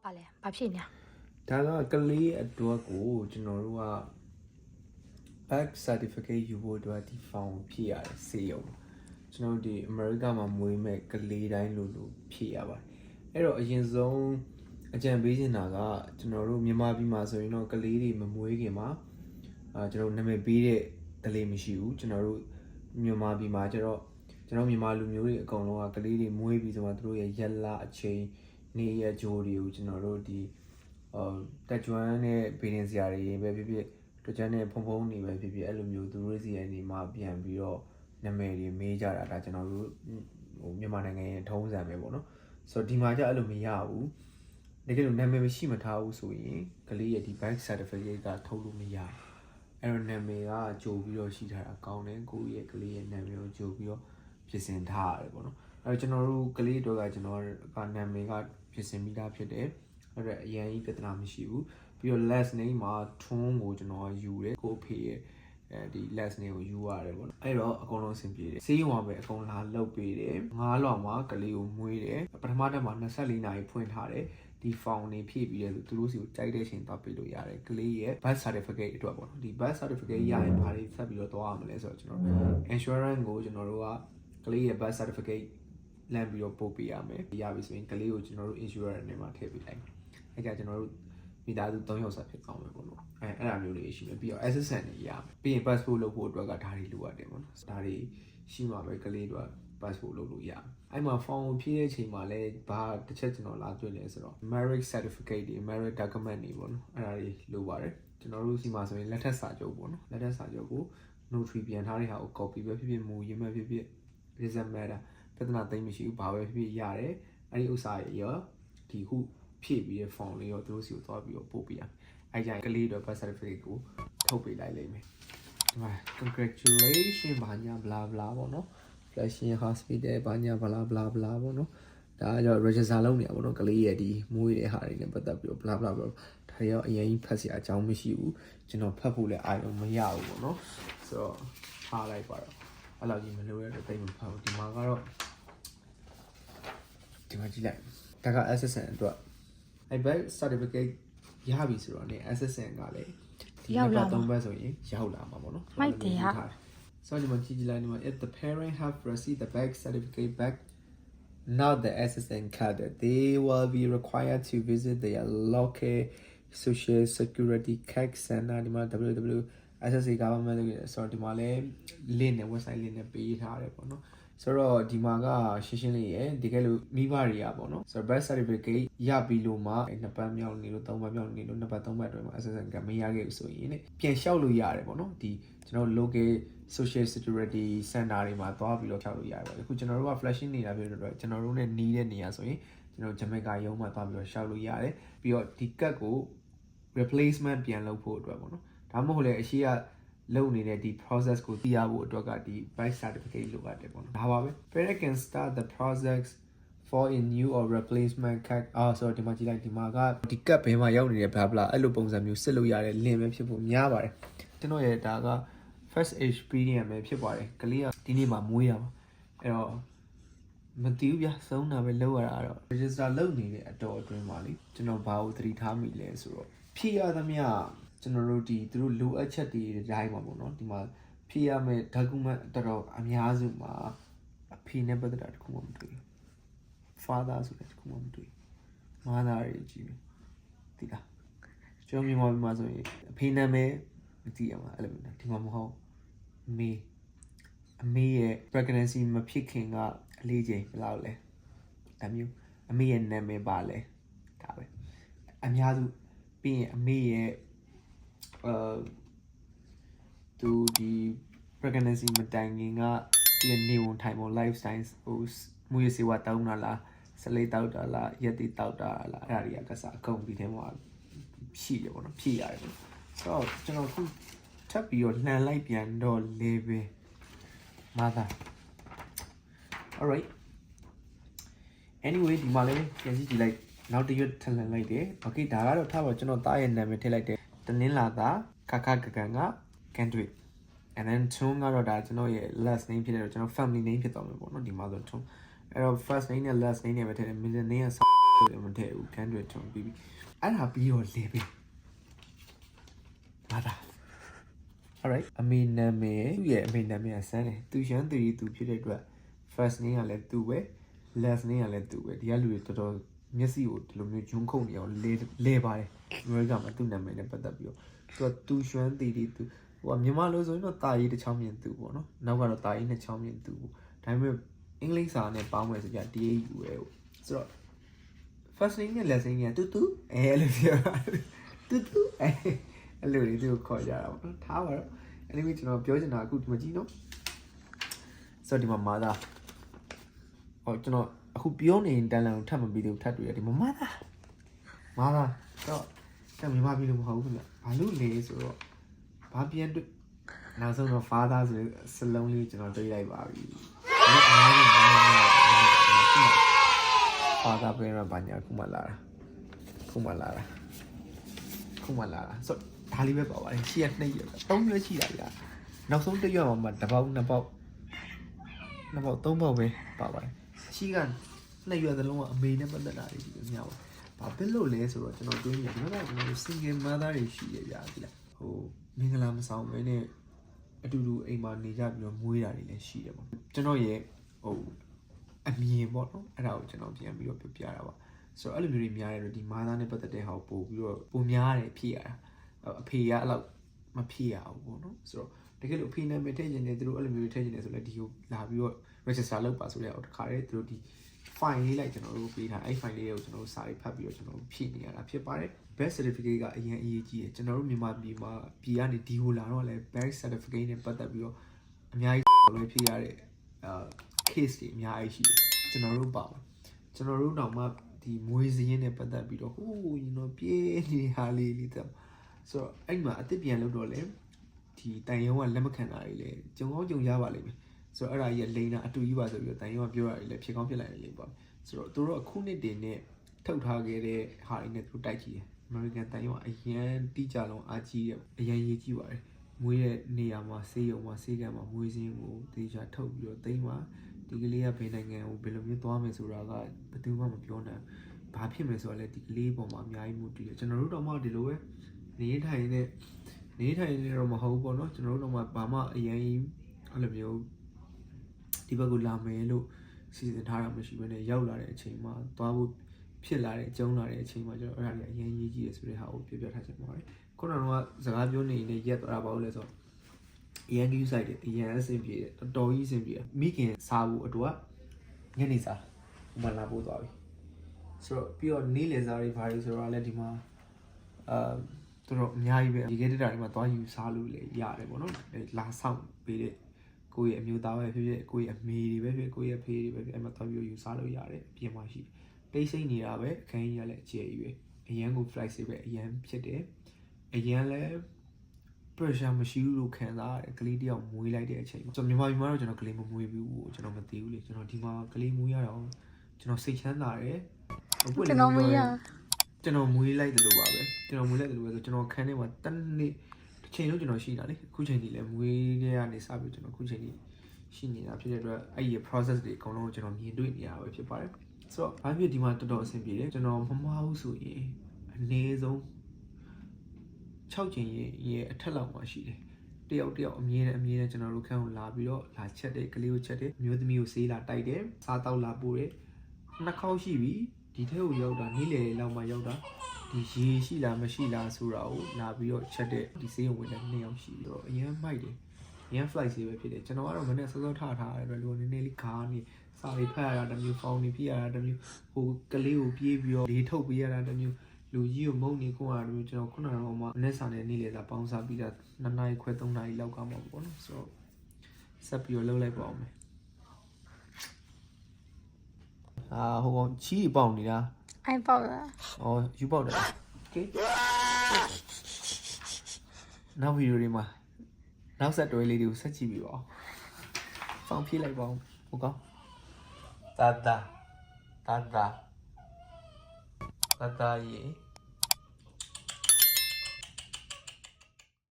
ဗာလဲဘာဖြစ်နေဒါကကလေးအတွက်ကိုကျွန်တော်တို့က back certificate ယူဖို့အတွက်ဒီ form ဖြည့်ရတယ်စေရုံကျွန်တော်တို့ဒီ America မှာမွေးမဲ့ကလေးတိုင်းလို့လို့ဖြည့်ရပါတယ်အဲ့တော့အရင်ဆုံးအကြံပေးချင်တာကကျွန်တော်တို့မြန်မာပြည်မှာဆိုရင်တော့ကလေးတွေမမွေးခင်မှာအာကျွန်တော်နာမည်ပေးတဲ့ကလေးမရှိဘူးကျွန်တော်တို့မြန်မာပြည်မှာကျတော့ကျွန်တော်မြန်မာလူမျိုးတွေအကုန်လုံးကကလေးတွေမွေးပြီးဆိုမှသူတို့ရဲ့ရက်လအချိန် နေရက်ဂျိုးတွေကိုကျွန်တော်တို့ဒီအော်တက်ကျွမ်းတဲ့ဗီဒင်စရာတွေပဲဖြစ်ဖြစ်တက်ကျွမ်းတဲ့ဖုံဖုံနေပဲဖြစ်ဖြစ်အဲ့လိုမျိုးသူတို့စီရဲ့နေမှာပြန်ပြီးတော့နာမည်တွေမေးကြတာဒါကျွန်တော်တို့ဟိုမြန်မာနိုင်ငံရဲ့ထုံးစံပဲပေါ့နော်ဆိုတော့ဒီမှာကျအဲ့လိုမရဘူးတကယ်လို့နာမည်မရှိမထားဘူးဆိုရင်ကလေးရဲ့ဒီ bank certificate ကထုတ်လို့မရဘူးအဲ့တော့နာမည်ကကြိုပြီးတော့ရှိထားတာကောင်းတယ်ကိုယ့်ရဲ့ကလေးရဲ့နာမည်ကိုကြိုပြီးတော့ပြင်ဆင်ထားရတယ်ပေါ့နော် အဲ့တော့ကျွန်တော်တို့ကလေးတို့ကကျွန်တော်ကနာမည်ကပြင်ဆင်ပြီးသားဖြစ်တယ်အဲ့ဒါအရင်ကြီးပြဿနာမရှိဘူးပြီးတော့ last name မှာထွန်းကိုကျွန်တော်ယူတယ်ကိုအဖေရဲ့အဲဒီ last name ကိုယူရတယ်ပေါ့နော်အဲ့တော့အကုန်လုံးအဆင်ပြေတယ်စေးရုံမှာပဲအကုန်လာလုတ်ပေးတယ်ငါးလောက်မှာကလေးကိုမွေးတယ်ပထမတက်မှာ24နာရီဖွင့်ထားတယ်ဒီ form နေဖြည့်ပြီးတဲ့ဆိုသူတို့စီကိုကြိုက်တဲ့အချိန်သွားပေးလို့ရတယ်ကလေးရဲ့ birth certificate အတွက်ပေါ့နော်ဒီ birth certificate ရရင်ဘာတွေဆက်ပြီးတော့သွားရမလဲဆိုတော့ကျွန်တော် insurance ကိုကျွန်တော်တို့ကကလေးရဲ့ birth certificate လမ်းပြီးတော့ပို့ပေးရမယ်ရပြီဆိုရင်ကလေးကိုကျွန်တော်တို့ insurance နဲ့မှာထည့်ပေးလိုက်အဲ့ကြကျွန်တော်တို့မိသားစု၃ယောက်စာဖြစ်ကောင်းမယ်ပေါ့နော်အဲအဲ့ဒါမျိုးလေးရှိမယ်ပြီးတော့ assistant တွေရမယ်ပြီးရင် passport လုပ်ဖို့အတွက်ကဒါတွေလိုအပ်တယ်ပေါ့နော်ဒါတွေရှိမှပဲကလေးတို့က passport လုပ်လို့ရမယ်အဲ့မှာ form ကိုဖြည့်တဲ့အချိန်မှာလည်းဘာတစ်ချက်ကျွန်တော်လာတွေ့လဲဆိုတော့ marriage certificate တွေ marriage document တွေပေါ့နော်အဲ့ဒါတွေလိုပါတယ်ကျွန်တော်တို့စီမှာဆိုရင်လက်ထပ်စာချုပ်ပေါ့နော်လက်ထပ်စာချုပ်ကို notary ပြန်ထားတဲ့ဟာကို copy ပဲဖြစ်ဖြစ်မူရင်းပဲဖြစ်ဖြစ် result matter ပြဿနာသိမ်းမရှိဘူးဘာပဲဖြစ်ဖြစ်ရတယ်အဲ့ဒီဥစ္စာတွေရောဒီခုဖြည့်ပြီးတဲ့ form လေးရောသူတို့စီကိုသွားပြီးတော့ပို့ပေးရမယ်။အဲကြရင်ကလေးတွေ birth certificate ကိုထုတ်ပေးလိုက်လိမ့်မယ်။ဒီမှာ congratulation ဘာညာ bla bla ပေါ့နော်။ Flushing Hospital ဘာညာ bla bla bla ပေါ့နော်။ဒါကကြောင့် register လုပ်နေရပါတော့ကလေးရဲ့ဒီမွေးတဲ့ဟာတွေနဲ့ပတ်သက်ပြီးတော့ bla bla bla ဒါရောအရင်ဖတ်စရာအကြောင်းမရှိဘူး။ကျွန်တော်ဖတ်ဖို့လည်းအာရုံမရဘူးပေါ့နော်။ဆိုတော့ထားလိုက်ပါတော့။အဲ့လိုကြီးမလိုရတဲ့တိတ်မဖတ်ဘူး။ဒီမှာကတော့ ဒီမှာကြည့်လိုက်။ဒါက assistant အတွက်အဲ့ back certificate ရပြီဆိုတော့ね assistant ကလည်းဒီရောက်လာနံမှာပါတ်3ဘတ်ဆိုရင်ရောက်လာမှာပေါ့နော်မိုက်တယ်ဟာဆိုတော့ဒီမှာကြည့်ကြည့်လိုက်ဒီမှာ if the parent have received the back certificate back not the assistant card they will be required to visit their local social security card center ဒီမှာ www SSA government လို့ဆိုတော့ဒီမှာလည်း link နဲ့ website link နဲ့ပေးထားတယ်ပေါ့နော် ဆိုတော့ဒီမှာကရှင်းရှင်းလေးရယ်ဒီကဲလို့မိဘတွေကပေါ့နော်ဆိုတော့ birth certificate ရပြီလို့မှနှစ်ပတ်မြောက်နေလို့သုံးပတ်မြောက်နေလို့နှစ်ပတ်သုံးပတ်အတွင်းမှာ SSN ကမရခဲ့ဘူးဆိုရင်ねပြန်လျှောက်လို့ရတယ်ပေါ့နော်ဒီကျွန်တော် local social security center တွေမှာသွားပြီးတော့လျှောက်လို့ရတယ်ပေါ့အခုကျွန်တော်တို့က flashing နေတာဖြစ်တဲ့အတွက်ကျွန်တော်တို့ ਨੇ နီးတဲ့နေရာဆိုရင်ကျွန်တော်ဂျမကာရုံးမှာသွားပြီးတော့လျှောက်လို့ရတယ်ပြီးတော့ဒီကတ်ကို replacement ပြန်လုပ်ဖို့အတွက်ပေါ့နော်ဒါမှမဟုတ်လေအရှိက လုပ်နေတဲ့ဒီ process ကိုသိရဖို့အတွက်ကဒီ birth certificate လိုအပ်တယ်ပေါ့နော်ဒါပါပဲ parent can start the process for a new or replacement card အာဆိုတော့ဒီမှာကြည့်လိုက်ဒီမှာကဒီကတ်ဘယ်မှာရောက်နေတယ် blah blah အဲ့လိုပုံစံမျိုးစစ်လို့ရတဲ့ link ပဲဖြစ်ဖို့များပါတယ်ကျွန်တော်ရဲ့ဒါက first experience ပဲဖြစ်ပါတယ်ကလေးကဒီနေ့မှမွေးရပါအဲ့တော့မသိဘူးဗျာသုံးတာပဲလောက်ရတာတော့ register လုပ်နေတဲ့အတော်အတွင်းပါလေကျွန်တော်ဘာကိုသတိထားမိလဲဆိုတော့ဖြည့်ရသမျှ ကျွန်တော်တို့ဒီသူတို့လိုအပ်ချက်တွေတိုင်းပါပေါ့နော်ဒီမှာဖြည့်ရမယ့် document တော်တော်အများစုမှာအဖေနဲ့ပတ်သက်တာတခုမှမတွေ့ဘူး father ဆိုတဲ့တခုမှမတွေ့ဘူး mother ရေးကြည့်ပြီတိလားကျွန်တော်မြန်မာပြည်မှာဆိုရင်အဖေနာမည်မသိရမှာအဲ့လိုမျိုးဒီမှာမဟုတ်အမေအမေရဲ့ pregnancy မဖြစ်ခင်ကအလေးချိန်ဘယ်လောက်လဲဒါမျိုးအမေရဲ့နာမည်ပါလဲဒါပဲအများစုပြီးရင်အမေရဲ့ အာသူဒီ pregnancy မတိုင်ခင်ကဒီနေဝင်ထိုင်ပုံ lifestyle ဟိုမူရစီဝါတောင်းတာလားစလေးတောက်တာလားရက်တီတောက်တာလားအဲ့ဒါတွေကကစားအကုန်ဒီထဲမှာရှိတယ်ပေါ့နော်ဖြည့်ရတယ်ပေါ့ဆိုတော့ကျွန်တော်ခုထပ်ပြီးတော့လှန်လိုက်ပြန်တော့ level mother alright anyway ဒီမှာလည်းပြန်ကြည့်ကြည့်လိုက်နောက်တစ်ရွတ်ထပ်လှန်လိုက်တယ် okay ဒါကတော့ထားပါကျွန်တော်တားရဲ့နာမည်ထည့်လိုက်တယ် တနင်္လာသားခခကကန်က Kendrick and then ထုံးကတော့ဒါကျွန်တော်ရဲ့ last name ဖြစ်တယ်တော့ကျွန်တော် family name ဖြစ်သွားမှာပေါ့နော်ဒီမှာဆိုထုံးအဲ့တော့ first name နဲ့ last name နဲ့ပဲထည့်တယ် middle name ကမထည့်ဘူးခန်းတွေထုံပြီးပြီအဲ့ဒါပြီးတော့လေပြီဘာသာ alright အမေနာမည်သူ့ရဲ့အမေနာမည်ကဆန်းတယ်သူရှမ်းသူကြီးသူဖြစ်တဲ့အတွက် first name ကလည်းသူပဲ last name ကလည်းသူပဲဒီကလူတွေတော်တော် မျက်စိကိုဒီလိုမျိုးဂျုံခုန်နေအောင်လဲလဲပါတယ်အမေရိကမှာသူ့နာမည်နဲ့ပတ်သက်ပြီးတော့သူကသူရှမ်းတီတီသူဟိုကမြန်မာလို့ဆိုရင်တော့တာကြီးတစ်ချောင်းမြင်သူပေါ့နော်နောက်ကတော့တာကြီးနှစ်ချောင်းမြင်သူပေါ့ဒါပေမဲ့အင်္ဂလိပ်စာနဲ့ပေါင်းမယ်ဆိုကြ DAU ပဲပေါ့ဆိုတော့ first name နဲ့ last name ကတူတူအဲအဲ့လိုပြောတူတူအဲအဲ့လိုလေးသူကိုခေါ်ကြတာပေါ့နော်ထားပါတော့ anyway ကျွန်တော်ပြောချင်တာအခုဒီမှာကြည့်နော်ဆိုတော့ဒီမှာမာသားဟောကျွန်တော် အခုပြောနေတန်လန်ကိုထပ်မပြီးသေးဘူးထပ်တွေ့ရဒီမှာမာသားမာသားတော့တမြန်မာပြည်လို့မဟုတ်ဘူးခင်ဗျဘာလို့လဲဆိုတော့ဘာပြန်တွေ့နောက်ဆုံးတော့ father ဆိုတဲ့စလုံးလေးကျွန်တော်တွေ့လိုက်ပါပြီအဲ့ဒါအားလုံးဘာမှမဟုတ်ဘူး father ပြန်ရပါညာခုမှလာတာခုမှလာတာခုမှလာတာဆိုတော့ဒါလေးပဲပါပါတယ်ရှေ့ကနှစ်ရက်သုံးရွက်ရှိတာကြာနောက်ဆုံးတစ်ရွက်မှာမှတစ်ပေါက်နှစ်ပေါက်နှစ်ပေါက်သုံးပေါက်ပဲပါပါတယ် ရှေ့ကနှစ်ရွက်သလုံးကအမေနဲ့ပတ်သက်တာတွေဒီလိုများပါဘာဖြစ်လို့လဲဆိုတော့ကျွန်တော်တွေးနေတယ်ဒီမှာကကျွန်တော် single mother တွေရှိရကြပြီလားဟိုမင်္ဂလာမဆောင်ပဲနဲ့အတူတူအိမ်မှာနေကြပြီးတော့မွေးတာတွေလည်းရှိတယ်ပေါ့ကျွန်တော်ရဲ့ဟိုအမြင်ပေါ့နော်အဲ့ဒါကိုကျွန်တော်ပြန်ပြီးတော့ပြပြတာပါဆိုတော့အဲ့လိုမျိုးတွေများတယ်လို့ဒီမာသားနဲ့ပတ်သက်တဲ့ဟာကိုပို့ပြီးတော့ပုံများတယ်ဖြစ်ရတာအဖေကအဲ့လောက်မဖြစ်ရဘူးပေါ့နော်ဆိုတော့တကယ်လို့အဖေနာမည်ထည့်ခြင်းနဲ့သူတို့အဲ့လိုမျိုးထည့်ခြင်းနဲ့ဆိုလည်းဒီကိုလာပြီးတော့ register လုပ်ပါဆိုတဲ့အော်တခါတည်းသူတို့ဒီ file လေးလိုက်ကျွန်တော်တို့ပေးထားအဲ့ file လေးကိုကျွန်တော်တို့စာရေးဖတ်ပြီးတော့ကျွန်တော်တို့ဖြည့်နေရတာဖြစ်ပါတယ် best certificate ကအရင်အရေးကြီးတယ်ကျွန်တော်တို့မြန်မာပြည်မှာပြည်ကနေဒီကိုလာတော့လည်း best certificate နဲ့ပတ်သက်ပြီးတော့အများကြီးလွယ်ဖြည့်ရတဲ့အာ case တွေအများကြီးရှိတယ်ကျွန်တော်တို့ပါမှာကျွန်တော်တို့တော့မှဒီမွေးစည်းရင်းနဲ့ပတ်သက်ပြီးတော့ဟိုး you know ပြေးနေဟာလေးလေးတက်ဆိုတော့အဲ့မှာအစ်စ်ပြန်လို့တော့လေဒီတန်ရုံးကလက်မခံတာတွေလေဂျုံကောင်းဂျုံရပါလိမ့်မယ် ဆိုတော့အဲ့ဒါကြီးကလိန်တာအတူကြီးပါဆိုပြီးတော့တန်ရုံကပြောရတယ်လေဖြစ်ကောင်းဖြစ်လိုက်တယ်လေပေါ့ဆိုတော့သူတို့အခုနှစ်တင်နဲ့ထုတ်ထားခဲ့တဲ့ဟာတွေနဲ့သူတို့တိုက်ကြည့်တယ်အမေရိကန်တန်ရုံကအရန်တိကျလုံးအားကြီးတယ်အရန်ရေးကြည့်ပါတယ်မွေးတဲ့နေရာမှာဆေးရုံမှာဆေးကံမှာမွေးစင်းကိုတေချာထုတ်ပြီးတော့တိမ့်မှာဒီကလေးကဘယ်နိုင်ငံကိုဘယ်လိုမျိုးသွားမယ်ဆိုတာကဘယ်သူမှမပြောနိုင်ဘာဖြစ်မယ်ဆိုတော့လေဒီကလေးပေါ်မှာအများကြီးမှုတည်တယ်ကျွန်တော်တို့တော့မှဒီလိုပဲနေထိုင်နေနေထိုင်နေတော့မဟုတ်ဘူးပေါ့နော်ကျွန်တော်တို့တော့မှဘာမှအရင်အဲ့လိုမျိုး ဒီဘက်ကိုလာမယ်လို့စီစဉ်ထားတာမရှိဘဲနဲ့ရောက်လာတဲ့အချိန်မှာသွားဖို့ဖြစ်လာတဲ့အကျုံးလာတဲ့အချိန်မှာကျွန်တော်အဲ့ဒါတွေအရင်ရေးကြည့်ရဆိုတဲ့ဟာကိုပြပြထားချင်ပါတယ်ခုနကတော့စကားပြောနေနေရက်သွားတာဘာလို့လဲဆိုတော့အရင်ကြီး site တယ်အရင်အဆင်ပြေတယ်တော်တော်ကြီးအဆင်ပြေတယ်မိခင်စားဖို့အတွက်ညနေစာဟိုမှာလာဖို့သွားပြီဆိုတော့ပြီးတော့နေ့လယ်စာတွေဘာတွေဆိုတော့လည်းဒီမှာအာသူတို့အများကြီးပဲဒီကဲတက်တာတွေမှာသွားယူစားလို့လည်းရတယ်ပေါ့နော်လာဆောင်ပေးတဲ့ ကိုယ့်ရဲ့အမျိုးသားပဲဖြစ်ဖြစ်ကိုယ့်ရဲ့အမေတွေပဲဖြစ်ကိုယ့်ရဲ့ဖေးတွေပဲဖြစ်အဲ့မှာသွားပြီးယူစားလို့ရတယ်အပြင်မှာရှိတိတ်ဆိတ်နေတာပဲအခန်းကြီးကလည်းအကျယ်ကြီးပဲအရန်ကို flight စေပဲအရန်ဖြစ်တယ်အရန်လည်း pressure မရှိဘူးလို့ခံစားရတယ်ကလေးတယောက်မွေးလိုက်တဲ့အချိန်မှာကျွန်တော်မြန်မာပြည်မှာတော့ကျွန်တော်ကလေးမမွေးဘူးကျွန်တော်မသိဘူးလေကျွန်တော်ဒီမှာကလေးမွေးရတော့ကျွန်တော်စိတ်ချမ်းသာတယ်ဟုတ်ပွင့်ကျွန်တော်မရကျွန်တော်မွေးလိုက်တယ်လို့ပါပဲကျွန်တော်မွေးလိုက်တယ်လို့ပဲဆိုကျွန်တော်ခန်းထဲမှာတနေ့ တစ်ချိန်လုံးကျွန်တော်ရှိတာလေအခုချိန်ကြီးလည်းမွေးတဲ့ကနေစပြီးကျွန်တော်အခုချိန်ကြီးရှိနေတာဖြစ်တဲ့အတွက်အဲ့ဒီ process တွေအကုန်လုံးကိုကျွန်တော်မြင်တွေ့နေရတာပဲဖြစ်ပါတယ်ဆိုတော့ဘာဖြစ်ဒီမှာတော်တော်အဆင်ပြေတယ်ကျွန်တော်မမှားဘူးဆိုရင်အနည်းဆုံး6ချိန်ရဲ့ရဲ့အထက်လောက်မှာရှိတယ်တယောက်တယောက်အမြဲတမ်းအမြဲတမ်းကျွန်တော်တို့ခန်းကိုလာပြီးတော့လာချက်တယ်ကလေးကိုချက်တယ်မျိုးသမီးကိုဆေးလာတိုက်တယ်စားတောက်လာပို့တယ်နှစ်ခေါက်ရှိပြီဒီထဲကိုရောက်တာနေ့လယ်လောက်မှရောက်တာ ဒီရေရှိလားမရှိလားဆိုတာကိုလာပြီးတော့ချက်တဲ့ဒီစေးရုံဝင်တဲ့နှစ်ယောက်ရှိပြီးတော့အရင်မိုက်တယ်အရင် flight စေးပဲဖြစ်တယ်ကျွန်တော်ကတော့မနေ့စောစောထားထားတယ်လူကနည်းနည်းလေးခါနေစာလေးဖတ်ရတာတစ်မျိုးဖောင်းနေပြရတာတစ်မျိုးဟိုကလေးကိုပြေးပြီးတော့လေးထုတ်ပေးရတာတစ်မျိုးလူကြီးကိုမုံနေခွန်းရတာတစ်မျိုးကျွန်တော်ခုနကတော့မှမနေ့စာနဲ့နေ့လေသာပေါင်းစားပြီးတာ2နာရီခွဲ3နာရီလောက်ကမှပေါ့နော်ဆိုတော့ဆက်ပြီးတော့လှုပ်လိုက်ပါအောင်မယ်အာဟိုကောင်ချီးပေါင်နေတာ အိုင်ပေါက်လား။အော်ယူပေါက်တယ်။ Okay ။နောက်ဗီဒီယိုတွေမှာနောက်ဆက်တွဲလေးတွေကိုဆက်ကြည့်ပြီးပါအောင်။ဖောင်ဖြည့်လိုက်ပါအောင်။ဟုတ်ကော။တာတာတာတာတာတာရေ။